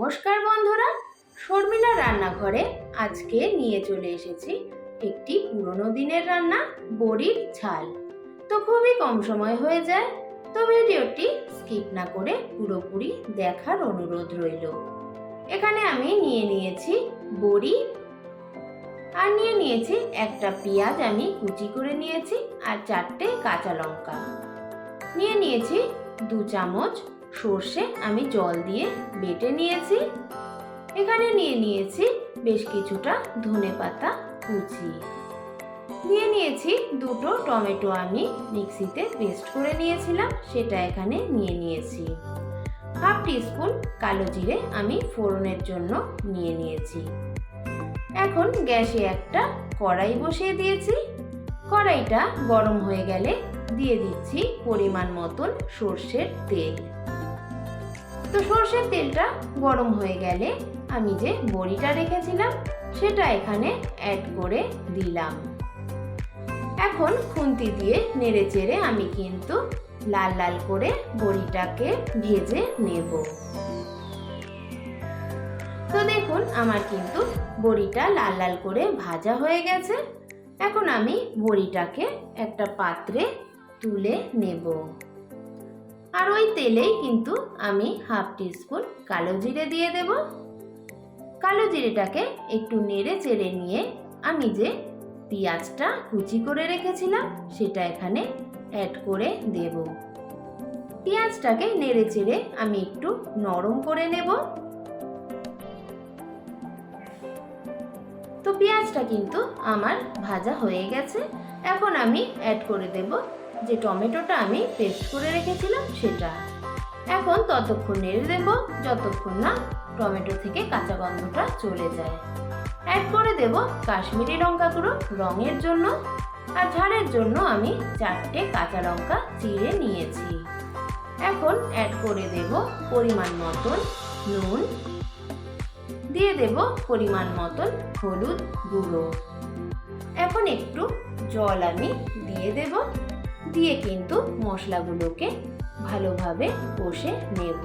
নমস্কার বন্ধুরা, শর্মিলা রান্নাঘরে আজকে নিয়ে চলে এসেছি একটি পুরনো দিনের রান্না, বড়ির ঝাল। তো খুবই কম সময় হয়ে যায়, তো ভিডিওটি স্কিপ না করে পুরোপুরি দেখার অনুরোধ রইল। এখানে আমি নিয়ে নিয়েছি বড়ি, আর নিয়ে নিয়েছি একটা পেঁয়াজ আমি কুচি করে নিয়েছি, আর চারটে কাঁচা লঙ্কা। নিয়ে নিয়েছি দু চামচ সর্ষে আমি জল দিয়ে বেটে নিয়েছি। এখানে নিয়ে নিয়েছি বেশ কিছুটা ধনে পাতা কুচি। দিয়ে নিয়েছি দুটো টমেটো আমি মিক্সিতে পেস্ট করে নিয়েছিলাম, সেটা এখানে নিয়ে নিয়েছি। হাফ টিস্পুন কালো জিরে আমি ফোড়নের জন্য নিয়ে নিয়েছি। এখন গ্যাসে একটা কড়াই বসিয়ে দিয়েছি। কড়াইটা গরম হয়ে গেলে দিয়ে দিচ্ছি পরিমাণ মতন সর্ষের তেল। তো সর্ষের তেলটা গরম হয়ে গেলে আমি যে বড়িটা রেখেছিলাম, সেটা এখানে অ্যাড করে দিলাম। এখন খুন্তি দিয়ে নেড়ে চেড়ে আমি কিন্তু লাল লাল করে বড়িটাকে ভেজে নেব। তো দেখুন, আমার কিন্তু বড়িটা লাল লাল করে ভাজা হয়ে গেছে। এখন আমি বড়িটাকে একটা পাত্রে তুলে নেব। আর ওই তেলেই কিন্তু আমি হাফ টিস্পুন কালো জিরে দিয়ে দেব। কালো জিরেটাকে একটু নেড়ে চেড়ে নিয়ে আমি যে পেঁয়াজটা কুচি করে রেখেছিলাম, সেটা এখানে অ্যাড করে দেব। পেঁয়াজটাকে নেড়ে চেড়ে আমি একটু নরম করে নেব। তো পেঁয়াজটা কিন্তু আমার ভাজা হয়ে গেছে। এখন আমি অ্যাড করে দেব যে টমেটোটা আমি পেস্ট করে রেখেছিলাম সেটা। এখন ততক্ষণ নেড়ে দেব যতক্ষণ না টমেটো থেকে কাঁচা গন্ধটা চলে যায়। অ্যাড করে দেব কাশ্মীরি লঙ্কা গুঁড়ো রঙের জন্য। আর ঝাড়ের জন্য আমি চারটে কাঁচা লঙ্কা চিড়ে নিয়েছি। এখন অ্যাড করে দেব পরিমাণ মতন নুন। দিয়ে দেব পরিমাণ মতন হলুদ গুঁড়ো। এখন একটু জল আমি দিয়ে দেব। দিয়ে কিন্তু মশলাগুলোকে ভালোভাবে কষে নেব।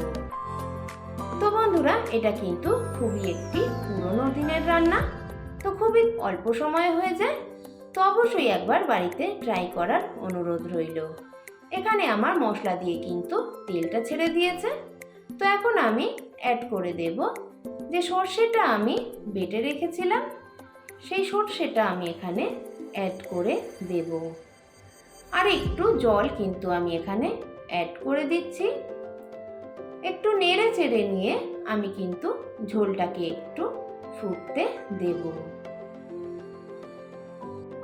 তো বন্ধুরা, এটা কিন্তু খুবই একটি পুরনো দিনের রান্না। তো খুবই অল্প সময় হয়ে যায়, তো অবশ্যই একবার বাড়িতে ট্রাই করার অনুরোধ রইল। এখানে আমার মশলা দিয়ে কিন্তু তেলটা ছেড়ে দিয়েছে। তো এখন আমি অ্যাড করে দেব যে সর্ষেটা আমি বেটে রেখেছিলাম, সেই সর্ষেটা আমি এখানে অ্যাড করে দেব। আর একটু জল কিন্তু আমি এখানে অ্যাড করে দিচ্ছি। একটু নেড়ে চেড়ে নিয়ে আমি কিন্তু ঝোলটাকে একটু ফুটতে দেব।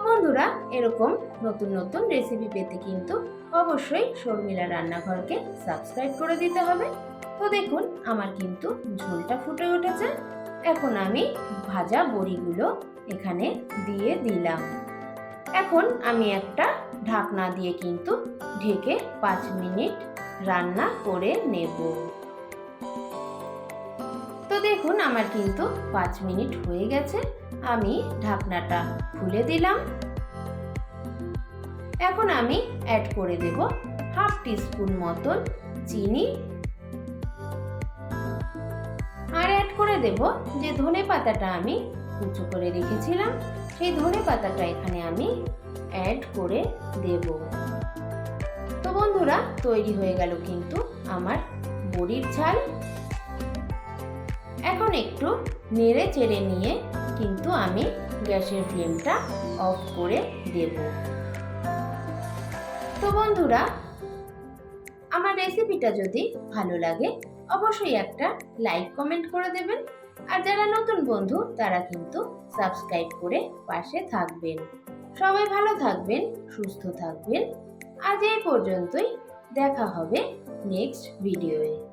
বন্ধুরা, এরকম নতুন নতুন রেসিপি পেতে কিন্তু অবশ্যই শর্মিলা রান্নাঘরকে সাবস্ক্রাইব করে দিতে হবে। তো দেখুন, আমার কিন্তু ঝোলটা ফুটে উঠেছে। এখন আমি ভাজা বড়িগুলো এখানে দিয়ে দিলাম। এখন আমি একটা ঢাকনা দিয়ে কিন্তু ঢেকে পাঁচ মিনিট রান্না করে নেব। তো দেখুন, আমার কিন্তু পাঁচ মিনিট হয়ে গেছে। আমি ঢাকনাটা খুলে দিলাম। এখন আমি অ্যাড করে দেব হাফ টিস্পুন মতন চিনি। আর অ্যাড করে দেব যে ধনে পাতাটা আমি কুচো করে রেখেছিলাম, সেই ধনে পাতাটা এখানে আমি অ্যাড করে দেব। তো বন্ধুরা, তৈরি হয়ে গেল কিন্তু আমার বড়ির ঝাল। এখন একটু নেড়ে চেড়ে নিয়ে কিন্তু আমি গ্যাসের ফ্লেমটা অফ করে দেব। তো বন্ধুরা, আমার রেসিপিটা যদি ভালো লাগে, অবশ্যই একটা লাইক কমেন্ট করে দেবেন। আর যারা নতুন বন্ধু, তারা কিন্তু সাবস্ক্রাইব করে পাশে থাকবেন। সবাই ভালো থাকবেন, সুস্থ থাকবেন। আজ এই পর্যন্তই। দেখা হবে নেক্সট ভিডিওয়ে